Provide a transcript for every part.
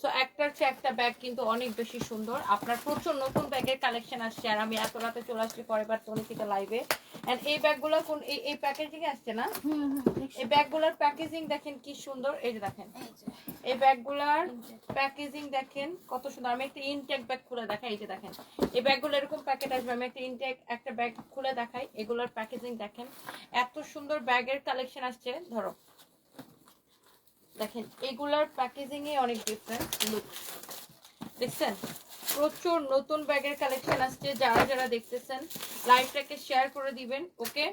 So একটার চেয়ে একটা ব্যাগ কিন্তু অনেক বেশি সুন্দর। আপনার প্রচুর নতুন ব্যাগের কালেকশন আসছে আর আমি এত রাতে চলে আসছি পরের তনি থেকে লাইভে এন্ড এই ব্যাগগুলো কোন এই এই প্যাকেজিং আসছে না? এই ব্যাগগুলোর প্যাকেজিং দেখেন কি সুন্দর। এই যে দেখেন। এই ব্যাগগুলার প্যাকেজিং দেখেন কত সুন্দর। আমি একটা ইনটেক ব্যাগ খুলে দেখাই এই যে দেখেন। এই ব্যাগগুলো এরকম প্যাকেট আসবে আমি একটা ইনটেক একটা ব্যাগ খুলে দেখাই। এগুলোর প্যাকেজিং দেখেন। এত সুন্দর ব্যাগের কালেকশন আসছে ধরো। দেখেন, এগুলার প্যাকেজিং এ অনেক ডিফারেন্স লুক দেখছেন, প্রচুর নতুন ব্যাগের কালেকশন আসছে, যারা যারা দেখতেছেন লাইভটাকে শেয়ার করে দিবেন ওকে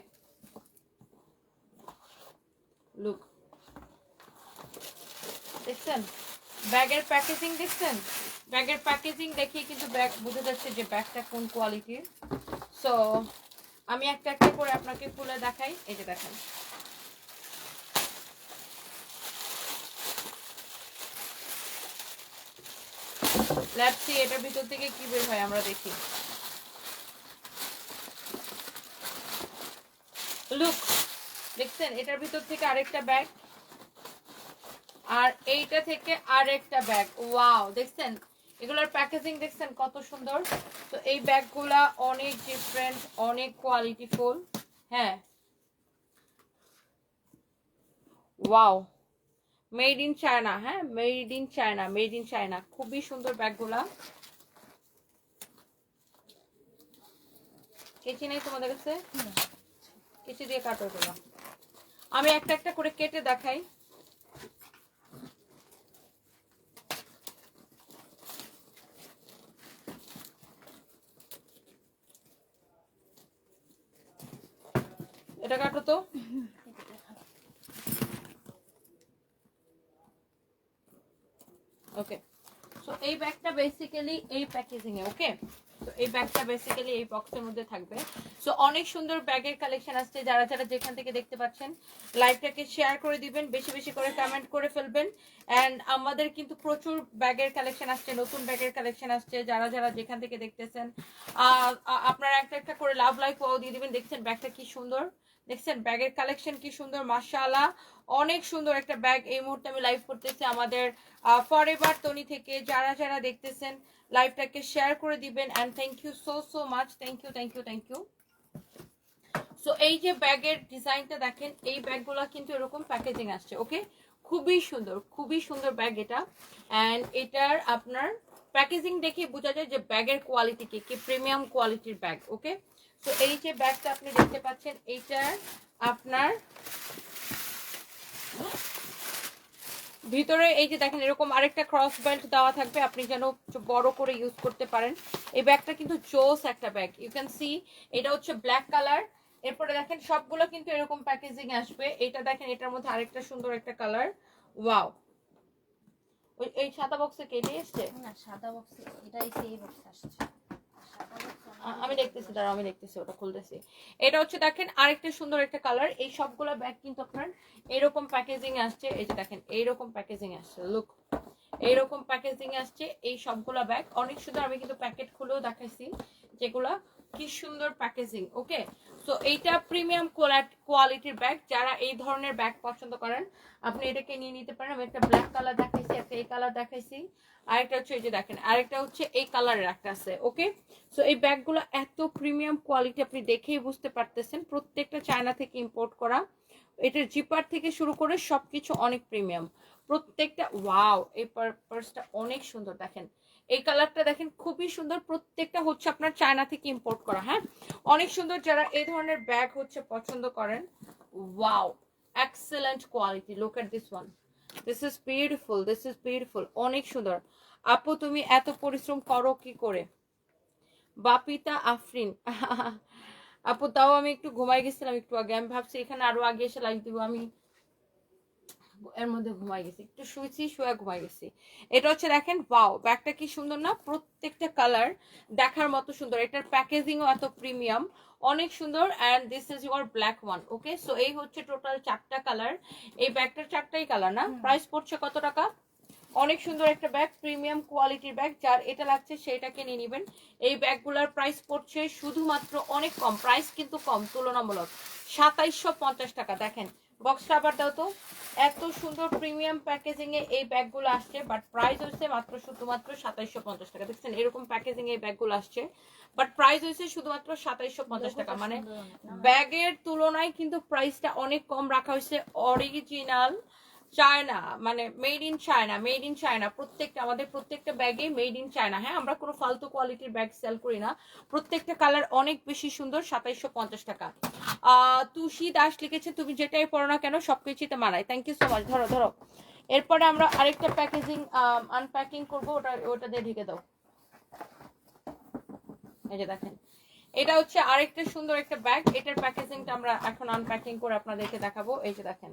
লুক দেখছেন, ব্যাগের প্যাকেজিং দেখছেন? ব্যাগের প্যাকেজিং দেখে কিন্তু ব্যাগ বুঝে যাচ্ছে যে ব্যাগটা কোন কোয়ালিটির সো আমি একটা একটা করে আপনাকে খুলে দেখাই, এই যে দেখেন। ল্যাপসি, এটার ভিতর থেকে কি বের হয় আমরা দেখি। লুক, দেখছেন? এটার ভিতর থেকে আরেকটা ব্যাগ। আর এইটা থেকে আরেকটা ব্যাগ। ওয়াও, দেখছেন? এগুলোর প্যাকেজিং দেখছেন কত সুন্দর? তো এই ব্যাগগুলা অনেক ডিফারেন্ট অনেক কোয়ালিটিফুল হ্যাঁ। ওয়াও। মেড ইন চায়না হ্যাঁ? Made in China made in China খুবই সুন্দর ব্যাগগুলা। কেচি নেই তোমাদের কাছে? কেচি দিয়ে কাটো এগুলো আমি একটা একটা করে কেটে দেখাই। এটা কাটো তো ওকে সো এই ব্যাগটা বেসিক্যালি এই প্যাকেজিং এ ওকে তো এই ব্যাগটা বেসিক্যালি এই বক্সের মধ্যে থাকবে। সো অনেক সুন্দর ব্যাগের কালেকশন আসছে। যারা যারা যেখান থেকে দেখতে পাচ্ছেন লাইভটাকে শেয়ার করে দিবেন, বেশি বেশি করে কমেন্ট করে ফেলবেন। অ্যান্ড আমাদের কিন্তু প্রচুর ব্যাগের কালেকশন আসছে, নতুন ব্যাগের কালেকশন আসছে। যারা যারা যেখান থেকে দেখতেছেন আপনারা একটা একটা করে লাভ লাইফ ও দিয়ে দিবেন। দেখছেন ব্যাগটা কি সুন্দর। দেখছেন, ব্যাগের কালেকশন কি সুন্দর, মাশাআল্লাহ। অনেক সুন্দর একটা ব্যাগ এই মুহূর্তে আমি লাইভ করতেছি আমাদের ফরএভার তনি থেকে। যারা যারা দেখতেছেন লাইভটাকে শেয়ার করে দিবেন and thank you so so much thank you thank you thank you so এই যে ব্যাগের ডিজাইনটা দেখেন, এই ব্যাগগুলো কিন্তু এরকম প্যাকেজিং আসছে ওকে খুবই সুন্দর খুবই সুন্দর ব্যাগ এটা। অ্যান্ড এটার আপনার প্যাকেজিং দেখে বোঝা যায় যে ব্যাগের কোয়ালিটি কি কি প্রিমিয়াম কোয়ালিটির ব্যাগ ওকে তো এই যে ব্যাগটা আপনি দেখতে পাচ্ছেন এইটার আপনার ভিতরে এই যে দেখেন, এরকম আরেকটা ক্রস বেল্ট দেওয়া থাকবে, আপনি যেন বড় করে ইউজ করতে পারেন। এই ব্যাগটা কিন্তু জোস একটা ব্যাগ। ইউ ক্যান সি এটা হচ্ছে ব্ল্যাক কালার এরপরে দেখেন, সবগুলো কিন্তু এরকম প্যাকেজিং আসবে। এটা দেখেন, এটার মধ্যে আরেকটা সুন্দর একটা কালার ওয়াও ওই, এই সাদা বক্সে কেটে এসছে? না, সাদা বক্সে এটাই সেই বক্স আসছে। আমি দেখতেছি দাঁড়া আমি দেখতেছি, ওটা খুলতেছি। এটা হচ্ছে দেখেন আরেকটা সুন্দর একটা কালার এই সবগুলো ব্যাগ কিন্তু আপনার এরকম প্যাকেজিং আসছে। এই যে দেখেন, এইরকম প্যাকেজিং আসছে লুক এইরকম প্যাকেজিং আসছে এই সবগুলো ব্যাগ অনেক সুন্দর আমি কিন্তু প্যাকেট খুলেও দেখাইছি যেগুলা কি সুন্দর প্যাকেজিং ওকে সো এইটা প্রিমিয়াম কোয়ালিটির ব্যাগ যারা এই ধরনের ব্যাগ পছন্দ করেন, আপনি এটাকে নিয়ে নিতে পারেন। আমি একটা ব্ল্যাক কালার দেখাইছি, একটা এই কালার দেখাইছি। আরেকটা হচ্ছে এই যে দেখেন, আরেকটা হচ্ছে এই কালারের একটা আছে ওকে সো এই ব্যাগগুলো এত প্রিমিয়াম কোয়ালিটি আপনি দেখেই বুঝতে পারতেছেন। প্রত্যেকটা চায়না থেকে ইম্পোর্ট করা, এটার জিপার থেকে শুরু করে সবকিছু অনেক প্রিমিয়াম প্রত্যেকটা ওয়াও এই পার্সটা অনেক সুন্দর, দেখেন। এই কালারটা দেখেন, খুবই সুন্দর। প্রত্যেকটা হচ্ছে আপনার চায়না থেকে ইম্পোর্ট করা হ্যাঁ? অনেক সুন্দর যারা এই ধরনের ব্যাগ হচ্ছে পছন্দ করেন wow excellent quality look at this one this is beautiful this is beautiful অনেক সুন্দর। আপু, তুমি এত পরিশ্রম করো কি করে? বাপিতা আফরিন, আপু, তাও আমি একটু ঘুমাই গেছিলাম একটু আগে, আমি ভাবছি এখানে আরও আগে এসে লাইক দিব, আমি এর মধ্যে ঘুমাই গেছি। একটু শুয়েছি শুয়ে ঘুমাই গেছি। এটা হচ্ছে দেখেন ওয়াও ব্যাগটা কি সুন্দর না? প্রত্যেকটা কালার দেখার মতো সুন্দর। এটার প্যাকেজিংও এত প্রিমিয়াম অনেক সুন্দর and this is your black one okay so এই হচ্ছে টোটাল চারটা কালার এই ব্যাগটার চারটাই কালার না? প্রাইস পড়ছে কত টাকা? অনেক সুন্দর একটা ব্যাগ প্রিমিয়াম কোয়ালিটির ব্যাগ যার এটা লাগছে সেটাকে নিয়ে নেবেন। এই ব্যাগগুলোর প্রাইস পড়ছে শুধুমাত্র অনেক কম প্রাইস কিন্তু কম তুলনামূলক। সাতাইশশো পঞ্চাশ টাকা দেখেন। বক্সটা আবার দাও তো। এত সুন্দর প্রিমিয়াম প্যাকেজিং এ এই ব্যাগগুলো আসছে বাট প্রাইস হচ্ছে মাত্র শুধুমাত্র সাতাইশশো পঞ্চাশ টাকা দেখছেন এরকম প্যাকেজিং এই ব্যাগগুলো আসছে বাট প্রাইস হয়েছে শুধুমাত্র সাতাইশশো পঞ্চাশ টাকা মানে? ব্যাগের তুলনায় কিন্তু প্রাইসটা অনেক কম রাখা হয়েছে অরিজিনাল চায়না মানে made in China made in China প্রত্যেকটা, আমাদের প্রত্যেকটা ব্যাগে মেড ইন চায়না হ্যাঁ? আমরা কোনো ফালতু কোয়ালিটির ব্যাগ সেল করি না। প্রত্যেকটা কালার অনেক বেশি সুন্দর, সাতাইশশো পঞ্চাশ টাকা। তুষি দাস লিখেছে, তুমি যেটাই পড়ো না কেন সবকিছুতে মানায়। থ্যাংক ইউ সো মাচ ধরো ধরো। এরপরে আমরা আরেকটা প্যাকেজিং আনপ্যাকিং করব, ওটা ওটা দিয়ে ঢেকে দাও। এই যে দেখেন। এটা হচ্ছে আরেকটা সুন্দর একটা ব্যাগ এটার প্যাকেজিংটা আমরা এখন আনপ্যাকিং করে আপনাদেরকে দেখাবো। এই যে দেখেন।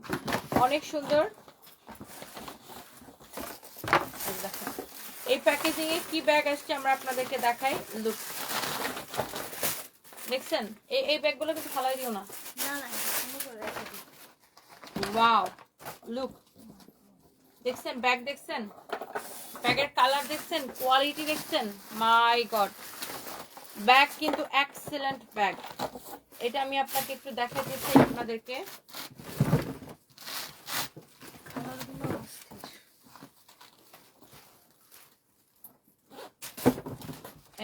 অনেক সুন্দর। এই প্যাকেজিং এ কি ব্যাগ আসছে আমরা আপনাদেরকে দেখাই। লুক দেখছেন? এই এই ব্যাগগুলো কিন্তু ফালাই দিও না। ওয়াও লুক দেখছেন? ব্যাগ দেখছেন? ব্যাগের কালার দেখছেন? কোয়ালিটি দেখছেন? মাই গড ব্যাগ কিন্তু এক্সেলেন্ট ব্যাগ এটা আমি আপনাকে একটু দেখাই দিচ্ছি আপনাদেরকে।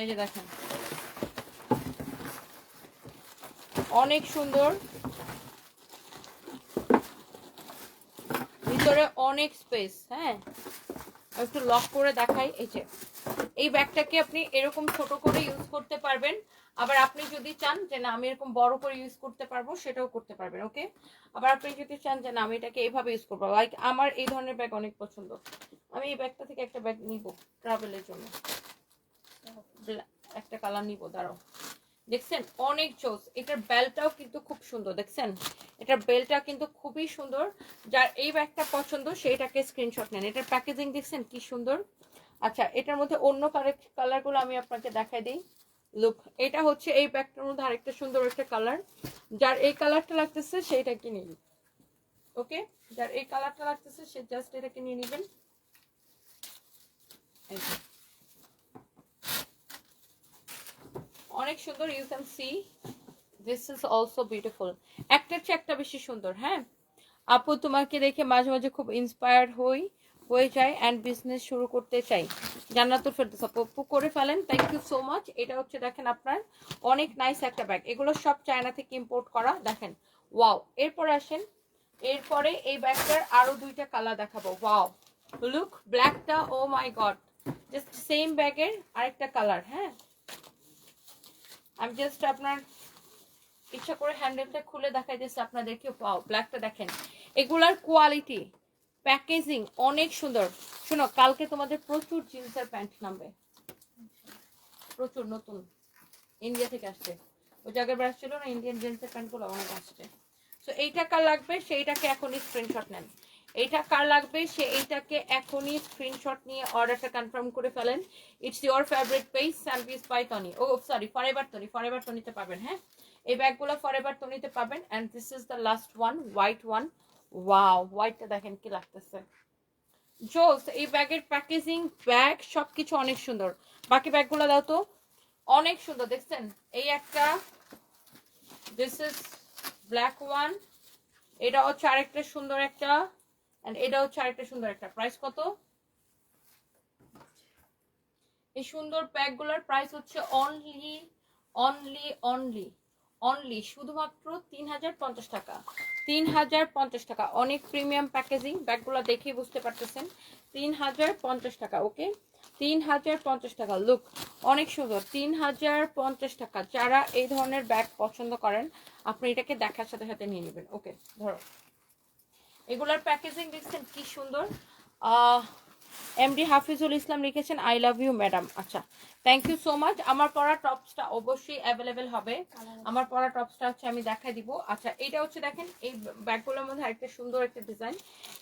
এই যে দেখেন। অনেক সুন্দর। ভিতরে অনেক স্পেস হ্যাঁ? একটু লক করে দেখাই, এই যে। এই ব্যাগটাকে আপনি এরকম ছোট করে ইউজ করতে পারবেন। আবার আপনি যদি চান যে, না, আমি এরকম বড় করে ইউজ করতে পারব, সেটাও করতে পারবেন ওকে আবার আপনি যদি চান যে, না, আমি এটাকে এইভাবে ইউজ করব লাইক আমার এই ধরনের ব্যাগ অনেক পছন্দ। আমি এই ব্যাগটা থেকে একটা ব্যাগ নিব ট্রাভেলের জন্য। একটা কালার নিব, দাঁড়াও। দেখছেন? অনেক জোস এটার বেলটাও কিন্তু খুব সুন্দর, দেখছেন? এটার বেলটা কিন্তু খুবই সুন্দর। যার এই ব্যাগটা পছন্দ, সেইটাকে স্ক্রিনশট নেন। এটার প্যাকেজিং দেখছেন? কি সুন্দর? আচ্ছা এটার মধ্যে অন্য কালারগুলো আমি আপনাকে দেখাই দিই। লুক এটা হচ্ছে এই ব্যাগটার মধ্যে আরেকটা সুন্দর একটা কালার যার এই কালারটা লাগতেছে সেইটা কিনে নিন। ওকে যার এই কালারটা লাগতেছে, সে জাস্ট এটাকে নিয়ে নেবেন। অনেক সুন্দর you can see this is also beautiful একটার চেয়ে একটা বেশি সুন্দর হ্যাঁ? আপু, তোমাকে দেখে মাঝে মাঝে খুব ইন্সপায়ার্ড হই, হয়ে যায় অ্যান্ড বিজনেস শুরু করতে চাই। জান্নাতুল ফেরদৌস আপু করে ফেলেন থ্যাংক ইউ সো মাচ এটা হচ্ছে দেখেন আপনার অনেক নাইস একটা ব্যাগ এগুলো সব চায়না থেকে ইম্পোর্ট করা, দেখেন। ওয়াও এরপরে আসেন, এরপরে এই ব্যাগটার আরও দুইটা কালার দেখাবো। ওয়াও লুক ব্ল্যাকটা oh my god just same ব্যাগের আরেকটা কালার হ্যাঁ? আমি জাস্ট আপনার ইচ্ছা করে হ্যান্ডেলটা খুলে দেখাই দিচ্ছি আপনাদেরকে পাও ব্ল্যাকটা দেখেন। এগুলার কোয়ালিটি প্যাকেজিং অনেক সুন্দর। শোনো, কালকে তোমাদের প্রচুর জিন্সের প্যান্ট নামবে। প্রচুর নতুন। ইন্ডিয়া থেকে আসছে। ওই জায়গায় বার ছিল না ইন্ডিয়ান জিন্সের প্যান্টগুলো, অনেক আসছে। তো এইটা কার লাগবে? সেইটাকে এখনই স্ক্রিনশট নেন। এইটা কার লাগবে? সে এইটাকে এখনই স্ক্রিনশট নিয়ে অর্ডারটা কনফার্ম করে ফেলেন। It's your favourite page by Tony oh sorry forever Tony forever টনিতে পাবেন হ্যাঁ? এই ব্যাগগুলো ফরএভার টনিতে পাবেন and this is the last one white one wow হোয়াইটটা দেখেন কি লাগতেছে। জোস এই ব্যাগের প্যাকেজিং ব্যাগ সবকিছু অনেক সুন্দর। বাকি ব্যাগগুলো দাও তো। অনেক সুন্দর, দেখছেন? এই একটা দিস ইজ ব্ল্যাক ওয়ান এটা হচ্ছে আরেকটা সুন্দর একটা এন্ড এটা হচ্ছে আরেকটা সুন্দর একটা প্রাইস কত? এই সুন্দর প্যাকগুলোর প্রাইস হচ্ছে অনলি অনলি অনলি অনলি শুধুমাত্র তিন হাজার পঞ্চাশ টাকা। তিন হাজার পঞ্চাশ টাকা। অনেক প্রিমিয়াম প্যাকেজিং ব্যাগগুলো দেখেই বুঝতে পারতেছেন। তিন হাজার পঞ্চাশ টাকা ওকে তিন হাজার পঞ্চাশ টাকা। লুক অনেক সুন্দর। তিন হাজার পঞ্চাশ টাকা। যারা এই ধরনের ব্যাগ পছন্দ করেন, আপনি এটাকে দেখার সাথে সাথে নিয়ে নেবেন। ওকে ধরো। এগুলার প্যাকেজিং দেখছেন কি সুন্দর। এমডি হাফিজুল ইসলাম লিখেছেন আই লাভ ইউ ম্যাডাম আচ্ছা থ্যাংক ইউ সো মাচ আমার পরা টপসটা অবশ্যই অ্যাভেলেবেল হবে। আমার পরা টপসটা হচ্ছে আমি দেখাই দিব। আচ্ছা এটা হচ্ছে দেখেন, এই ব্যাগগুলোর মধ্যে একটা সুন্দর একটা ডিজাইন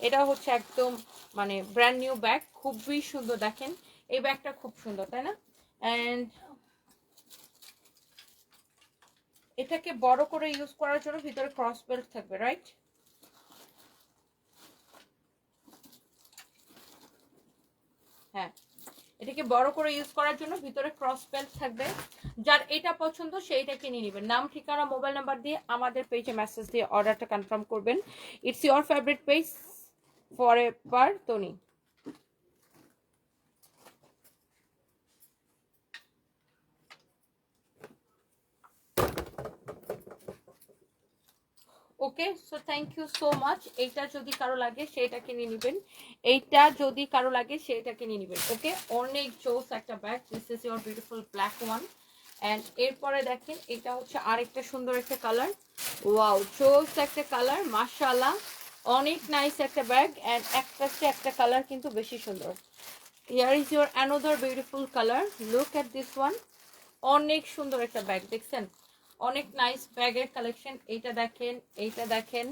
এটা হচ্ছে একদম মানে ব্র্যান্ড নিউ ব্যাগ খুবই সুন্দর দেখেন। এই ব্যাগটা খুব সুন্দর, তাই না? অ্যান্ড এটাকে বড় করে ইউজ করার জন্য ভিতরে ক্রস বেল্ট থাকবে রাইট হ্যাঁ এটাকে বড় করে ইউজ করার জন্য ভিতরে ক্রস পেন্স থাকবে। যার এটা পছন্দ সেইটা কিনে নেবেন। নাম, ঠিকানা মোবাইল নাম্বার দিয়ে আমাদের পেজে মেসেজ দিয়ে অর্ডারটা কনফার্ম করবেন। It's your favourite page forever Tony okay? So thank you so much এইটা যদি কারও লাগে সেটা কিনে নেবেন। এইটা যদি কারও লাগে সেটা কিনে নেবেন, ওকে? অনেক জোস একটা bag. This is your beautiful black one and এরপরে দেখেন, এটা হচ্ছে আরেকটা সুন্দর একটা কালার ওয়াও জোস একটা কালার মাশাআল্লাহ। অনেক নাইস একটা ব্যাগ। অ্যান্ড একটা একটা কালার কিন্তু বেশি সুন্দর। Here is your another beautiful colour look at this one অনেক সুন্দর একটা ব্যাগ, দেখছেন? অনেক নাইস ব্যাগের কালেকশন এইটা দেখেন এইটা দেখেন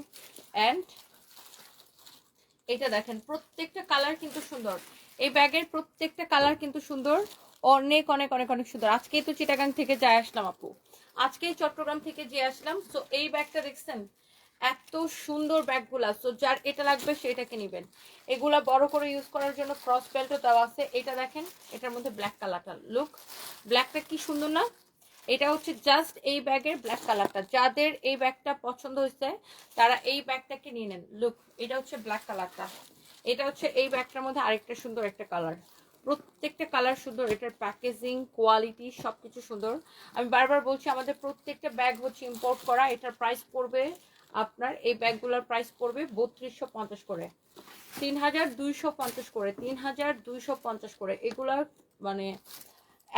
অ্যান্ড এটা দেখেন। প্রত্যেকটা কালার কিন্তু সুন্দর। এই ব্যাগের প্রত্যেকটা কালার কিন্তু সুন্দর। অনেক অনেক অনেক অনেক সুন্দর। আজকেই তো চিটাগাং থেকে যাই আসলাম আপু। আজকেই চট্টগ্রাম থেকে যে আসলাম। সো এই ব্যাগটা দেখছেন? এত সুন্দর ব্যাগগুলা। সো যার এটা লাগবে সেটাকে নেবেন। এগুলা বড় করে ইউজ করার জন্য ক্রস বেল্টও দেওয়া আছে। এটা দেখেন, এটার মধ্যে ব্ল্যাক কালারটা লুক ব্ল্যাকটা কি সুন্দর না? এটা হচ্ছে জাস্ট এই ব্যাগের ব্ল্যাক কালারটা যাদের এই ব্যাগটা পছন্দ হয়েছে, তারা এই ব্যাগটাকে নিয়ে নেন। লুক এটা হচ্ছে ব্ল্যাক কালারটা এটা হচ্ছে এই ব্যাগটার মধ্যে আরেকটা সুন্দর একটা কালার প্রত্যেকটা কালার সুন্দর, এটার প্যাকেজিং কোয়ালিটি সবকিছু সুন্দর। আমি বারবার বলছি, আমাদের প্রত্যেকটা ব্যাগ হচ্ছে ইম্পোর্ট করা। এটার প্রাইস পড়বে, আপনার এই ব্যাগগুলোর প্রাইস পড়বে বত্রিশশো পঞ্চাশ করে। তিন হাজার দুইশো পঞ্চাশ করে তিন হাজার দুইশো পঞ্চাশ করে। এগুলার মানে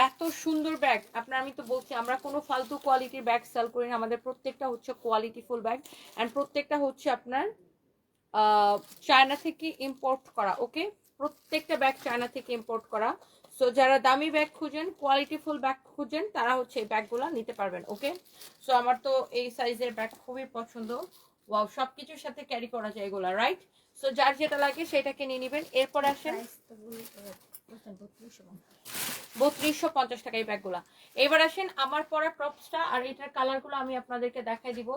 এত সুন্দর ব্যাগ আপনার, আমি তো বলছি, আমরা কোনো ফালতু কোয়ালিটির ব্যাগ সেল করি না। আমাদের প্রত্যেকটা হচ্ছে কোয়ালিটিফুল ব্যাগ অ্যান্ড প্রত্যেকটা হচ্ছে আপনার চায়না থেকে ইম্পোর্ট করা ওকে প্রত্যেকটা ব্যাগ চায়না থেকে ইম্পোর্ট করা। সো যারা দামি ব্যাগ খুঁজেন কোয়ালিটিফুল ব্যাগ খুঁজেন, তারা হচ্ছে এই ব্যাগগুলো নিতে পারবেন ওকে সো আমার তো এই সাইজের ব্যাগ খুবই পছন্দ। ওয়াও সব কিছুর সাথে ক্যারি করা যায় এগুলা রাইট সো যার যেটা লাগে সেটাকে নিয়ে নেবেন। এরপর আসেন বত্রিশশো পঞ্চাশ। টাকা এই ব্যাগগুলা। এবার আসেন আমার পরা টপসটা আর এটার কালারগুলো আমি আপনাদেরকে দেখাই দিব।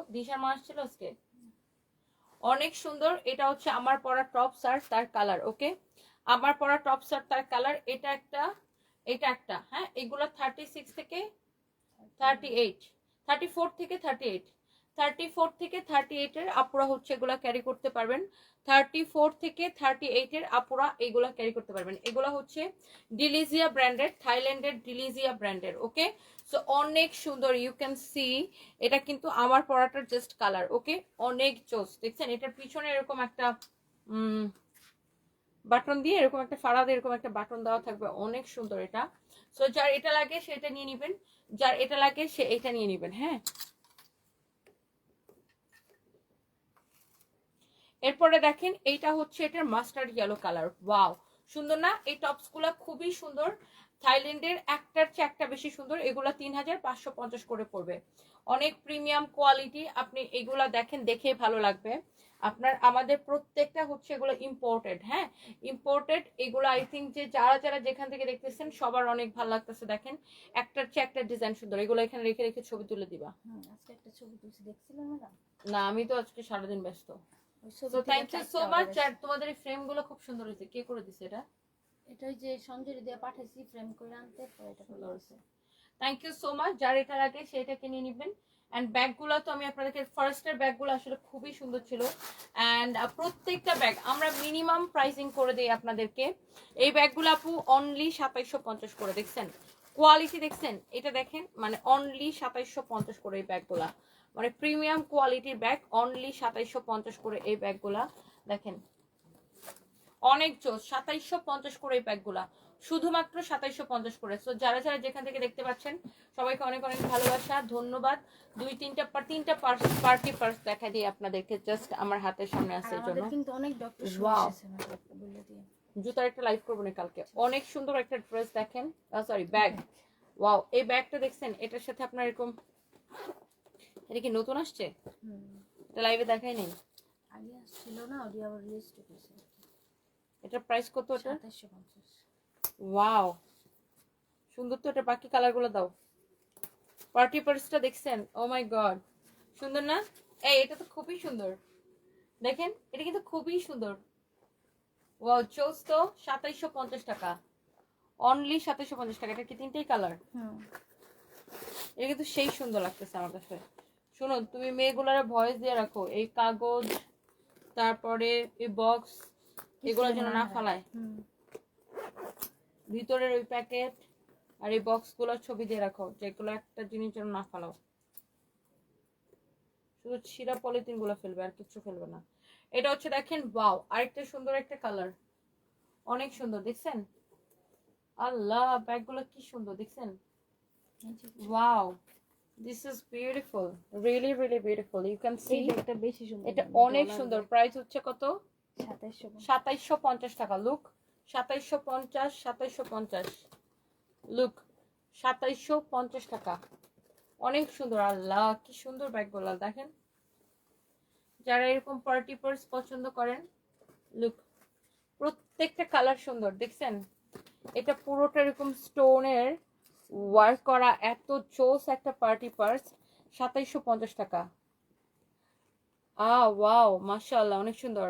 অনেক সুন্দর, এটা হচ্ছে আমার পরা টপস আর তার কালার ওকে আমার পরা টপস আর তার কালার এটা একটা এটা একটা হ্যাঁ? এগুলো থার্টি সিক্স থেকে থার্টি এইট থার্টি ফোর থেকে থার্টি এইট থার্টি ফোর থেকে থার্টি এইটের আপুরা হচ্ছে এগুলা ক্যারি করতে পারবেন। থার্টি ফোর থেকে থার্টি এইটের আপুরা এগুলা ক্যারি করতে পারবেন। এগুলা হচ্ছে ডিলিজিয়া ব্র্যান্ডের থাইল্যান্ডের ডিলিজিয়া ব্র্যান্ডের ওকে সো অনেক সুন্দর ইউ ক্যান সি এটা কিন্তু আমার পরাটার জাস্ট কালার ওকে অনেক জোস দেখছেন? এটার পিছনে এরকম একটা বাটন দিয়ে এরকম একটা ফাড়া দিয়ে এরকম একটা বাটন দেওয়া থাকবে। অনেক সুন্দর এটা। সো যার এটা লাগে সেটা নিয়ে নিবেন, যার এটা লাগে সে এটা নিয়ে নিবেন হ্যাঁ? এরপরে দেখেন এইটা হচ্ছে এটার মাস্টার্ড ইয়েলো কালার ওয়াও সুন্দর না? এই টপসগুলা খুবই সুন্দর। থাইল্যান্ডের একটার চেয়ে একটা বেশি সুন্দর। এগুলা তিন হাজার পাঁচশো পঞ্চাশ করে পড়বে। অনেক প্রিমিয়াম কোয়ালিটি আপনি এগুলা দেখেন দেখে ভালো লাগবে। আপনার আমাদের প্রত্যেকটা হচ্ছে এগুলো ইম্পোর্টেড হ্যাঁ? ইম্পোর্টেড এগুলো আই থিঙ্ক যে যারা যারা যেখান থেকে দেখতেছেন সবার অনেক ভালো লাগতেছে দেখেন। একটার চেয়ে একটা ডিজাইন সুন্দর। এগুলো এখানে রেখে রেখে ছবি তুলে দিবা। আজকে একটা ছবি তুলছি। দেখছিলেন ম্যাডাম? না আমি তো আজকে সারাদিন ব্যস্ত। থেকে থ্যাংক ইউ সো মাচ আর তোমাদের এই ফ্রেমগুলো খুব সুন্দর হয়েছে। কে করে দিছে এটা? এটা ওই যে সঞ্জয় দিয়ে পাঠাইছি ফ্রেম করে আনতে পরে এটা করে হয়েছে থ্যাংক ইউ সো মাচ যার এটা লাগে সেটাকে নিয়ে নিবেন। অ্যান্ড ব্যাগগুলো তো আমি আপনাদেরকে ফার্স্টের ব্যাগগুলো আসলে খুবই সুন্দর ছিল। অ্যান্ড প্রত্যেকটা ব্যাগ আমরা মিনিমাম প্রাইসিং করে দিই আপনাদেরকে। এই ব্যাগগুলো আপু অনলি সাতাইশশো পঞ্চাশ করে দেখছেন? কোয়ালিটি দেখছেন? এটা দেখেন মানে অনলি সাতাইশশো পঞ্চাশ করে এই ব্যাগগুলা মানে প্রিমিয়াম কোয়ালিটির ব্যাগ অনলি সাতাইশশো পঞ্চাশ করে এই ব্যাগগুলা। দেখেন অনেক জোস সাতাইশশো পঞ্চাশ করে এই ব্যাগগুলা। শুধুমাত্র সাতাইশশো পঞ্চাশ করে। সো যারা যারা যেখান থেকে দেখতে পাচ্ছেন সবাইকে অনেক অনেক ভালোবাসা ধন্যবাদ। দুই তিনটা তিনটা পার্টি পার্স দেখা দিই আপনাদেরকে জাস্ট আমার হাতের সামনে আছে জন্য। কিন্তু অনেক ডক্টর জুতার একটা লাইভ করব না কালকে। অনেক সুন্দর একটা ড্রেস দেখেন। সরি ব্যাগ ওয়াও এই ব্যাগটা দেখছেন এটার সাথে আপনার এরকম এটা কি নতুন আসছে? এটা লাইভে দেখাই নেই। আগে আসছিল না ওটি আবার রেজিস্টার করেছে এটার প্রাইস কত এটা? সাতাশশো পঞ্চাশ। ওয়াও সুন্দর তো এটা বাকি কালারগুলো দাও। পার্টি পার্সটা দেখছেন? ও মাই গড সুন্দর না? এই এটা তো খুবই সুন্দর। দেখেন এটা কিন্তু খুবই সুন্দর। ওয়াও চোস তো সাতাইশশো পঞ্চাশ টাকা। অনলি সাতাইশশো পঞ্চাশ টাকা। এটা কি তিনটেই কালার হুম। এটা কিন্তু সেই সুন্দর লাগতেছে আমার কাছে। শোনো তুমি মেয়েগুলার ভয়েস দিয়ে রাখো। এই কাগজ তারপরে এই বক্স এগুলো যেন না ফালায়। ভিতরের ওই প্যাকেট আর এই বক্সগুলোর ছবি দিয়ে রাখো যেগুলো একটা জিনিস যেন না ফালাও। শুধু ছিঁড়া পলিথিনগুলো ফেলবে আর কিছু ফেলবে না। এটা হচ্ছে দেখেন বাও আরেকটা সুন্দর একটা কালার অনেক সুন্দর দেখছেন? আল্লাহ ব্যাগগুলো কি সুন্দর দেখছেন? Wow this is beautiful really really beautiful you can see ব্যাগটা বেশি সুন্দর এটা অনেক সুন্দর। প্রাইস হচ্ছে কত? সাতাইশশো সাতাইশশো পঞ্চাশ টাকা। লুক সাতাইশশো পঞ্চাশ সাতাইশশো পঞ্চাশ। লুক সাতাইশশো পঞ্চাশ টাকা। অনেক সুন্দর। আল্লাহ কি সুন্দর ব্যাগগুলো দেখেন। যারা এরকম পার্টি পার্স পছন্দ করেন লুক প্রত্যেকটা কালার সুন্দর। দেখছেন? এটা পুরোটা এরকম স্টোনের ওয়ার্ক করা এত জোস একটা পার্টি পার্স, সাতাইশশো পঞ্চাশ টাকা। আ ওয়াও, মাশাআল্লাহ, অনেক সুন্দর।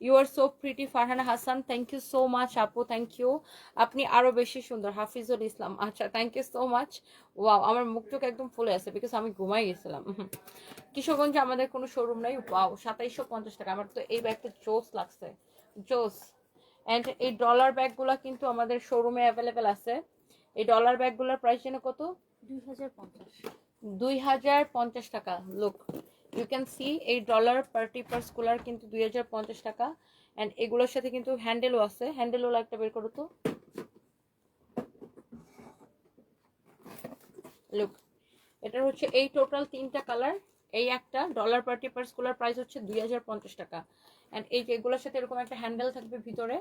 You are so pretty Farhana Hasan thank you so much আপু থ্যাংক ইউ আপনি আরও বেশি সুন্দর, হাফিজুল ইসলাম আচ্ছা thank you so much wow, আমার মুখ চোখ একদম ফুলে আছে বিকজ আমি ঘুমাই গেছিলাম। কিশোরগঞ্জে আমাদের কোনো শোরুম নাই, ওয়াও, সাতাইশশো পঞ্চাশ টাকা, আমার তো এই ব্যাগটা জোস লাগছে জোস অ্যান্ড এই ডলার ব্যাগগুলো কিন্তু আমাদের শোরুমে অ্যাভেলেবেল আছে। এই ডলার ব্যাগগুলোর প্রাইস যেন কত? দুই হাজার পঞ্চাশ। টাকা লুক ইউ ক্যান সি এই ডলার পার্টি পার্সগুলার কিন্তু দুই হাজার পঞ্চাশ টাকা। অ্যান্ড এগুলোর সাথে কিন্তু হ্যান্ডেলও আছে। হ্যান্ডেলও একটা বের করো তো। লুক এটার হচ্ছে এই টোটাল তিনটা কালার এই একটা ডলার পার্টি পার্সগুলোর প্রাইস হচ্ছে দুই হাজার পঞ্চাশ টাকা। অ্যান্ড এই এগুলোর সাথে এরকম একটা হ্যান্ডেল থাকবে ভিতরে।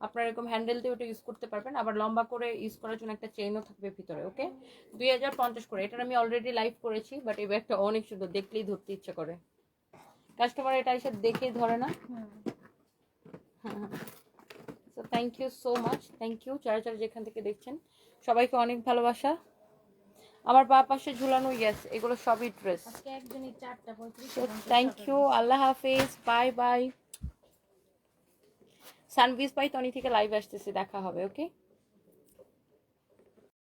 আপনারা এরকম হ্যান্ডেল দিয়ে ওটা ইউজ করতে পারবেন। আবার লম্বা করে ইউজ করার জন্য একটা চেইনও থাকবে ভিতরে ওকে দুই হাজার পঞ্চাশ করে। এটার আমি অলরেডি লাইভ করেছি বাট এই ব্যাগটা অনেক সুন্দর দেখলেই ধরতে ইচ্ছে করে। কাস্টমার এটা এসে দেখেই ধরে না? হুম so thank you so much thank you যারা যারা যেখান থেকে দেখছেন সবাইকে অনেক ভালোবাসা। আমার বা পাশে ঝুলানো ইয়েস এগুলো সবই ড্রেস আজকে একজনই চারটা পঁয়ত্রিশ থ্যাংক ইউ আল্লাহ হাফেজ বাই বাই সানভিজ পাই তনি থেকে লাইভ আসতেছে দেখা হবে ওকে